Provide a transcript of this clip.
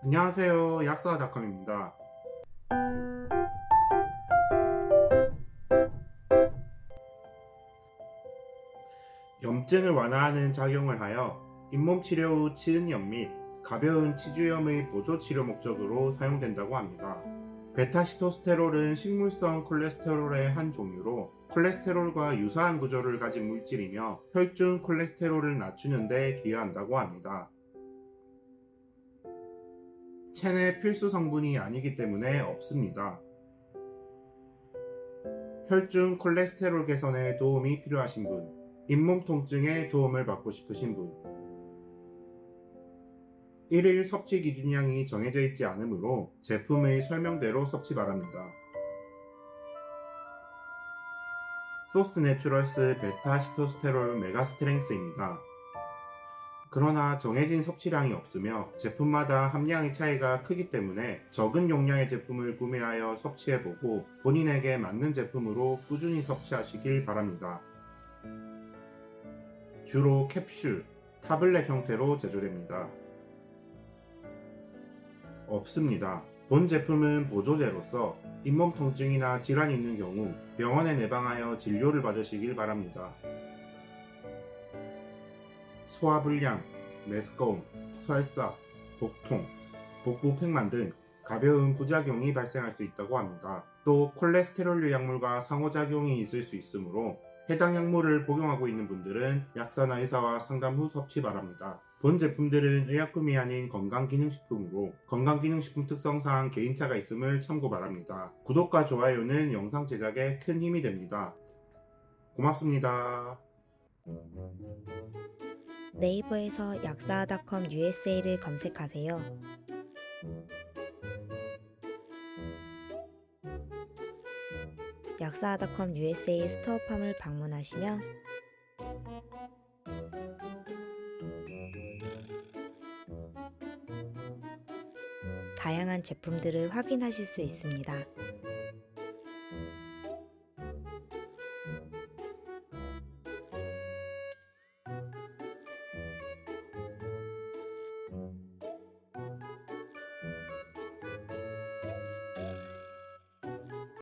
안녕하세요. 약사닷컴입니다. 염증을 완화하는 작용을 하여 잇몸 치료 후 치은염 및 가벼운 치주염의 보조 치료 목적으로 사용된다고 합니다. 베타시토스테롤은 식물성 콜레스테롤의 한 종류로 콜레스테롤과 유사한 구조를 가진 물질이며 혈중 콜레스테롤을 낮추는 데 기여한다고 합니다. 체내 필수 성분이 아니기 때문에 없습니다. 혈중 콜레스테롤 개선에 도움이 필요하신 분, 잇몸 통증에 도움을 받고 싶으신 분, 일일 섭취 기준량이 정해져 있지 않으므로 제품의 설명대로 섭취 바랍니다. 소스 내추럴스 베타 시토스테롤 메가 스트렝스입니다. 그러나 정해진 섭취량이 없으며 제품마다 함량의 차이가 크기 때문에 적은 용량의 제품을 구매하여 섭취해보고 본인에게 맞는 제품으로 꾸준히 섭취하시길 바랍니다. 주로 캡슐, 타블렛 형태로 제조됩니다. 없습니다. 본 제품은 보조제로서 잇몸 통증이나 질환이 있는 경우 병원에 내방하여 진료를 받으시길 바랍니다. 소화불량, 메스꺼움, 설사, 복통, 복부 팽만 등 가벼운 부작용이 발생할 수 있다고 합니다. 또 콜레스테롤류 약물과 상호작용이 있을 수 있으므로 해당 약물을 복용하고 있는 분들은 약사나 의사와 상담 후 섭취 바랍니다. 본 제품들은 의약품이 아닌 건강기능식품으로 건강기능식품 특성상 개인차가 있음을 참고 바랍니다. 구독과 좋아요는 영상 제작에 큰 힘이 됩니다. 고맙습니다. 네이버에서 약사닷컴 USA를 검색하세요. 약사닷컴 USA 스토어팜을 방문하시면 다양한 제품들을 확인하실 수 있습니다.